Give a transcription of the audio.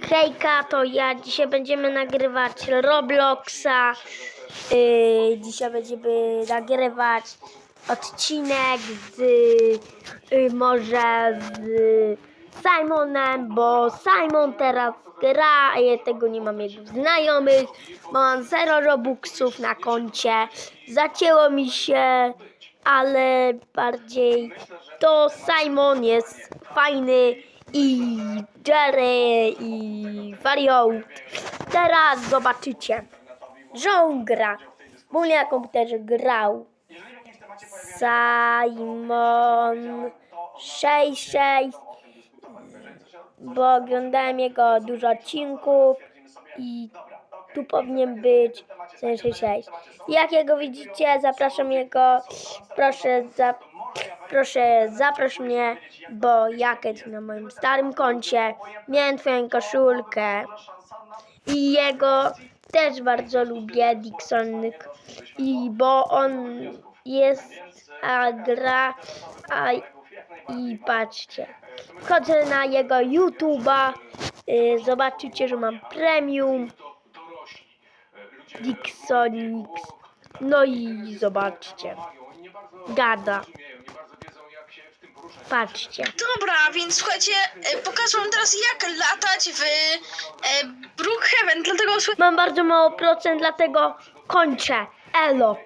Hejka, to ja dzisiaj będziemy nagrywać Robloxa. Yy, dzisiaj będziemy nagrywać odcinek z yy, może z Simonem, bo Simon teraz gra, a ja tego nie mam jego znajomych. Mam zero robuxów na koncie. Zacięło mi się, ale bardziej to Simon jest fajny i Jerry i Variot. Teraz zobaczycie, że on gra. Bo na komputerze grał. Simon 66 bo oglądałem jego dużo odcinków i tu powinien być 66. Jak jego widzicie, zapraszam jego. Proszę, za, proszę zaproś mnie, bo ja na moim starym koncie miałem twoją koszulkę i jego też bardzo lubię, Dixon, i bo on jest, a gra, a i patrzcie, wchodzę na jego YouTube'a, y, zobaczycie, że mam premium, Dixonix, no i zobaczcie, gada, patrzcie. Dobra, więc słuchajcie, e, pokażę wam teraz jak latać w e, Brookhaven, dlatego Mam bardzo mało procent, dlatego kończę, elo.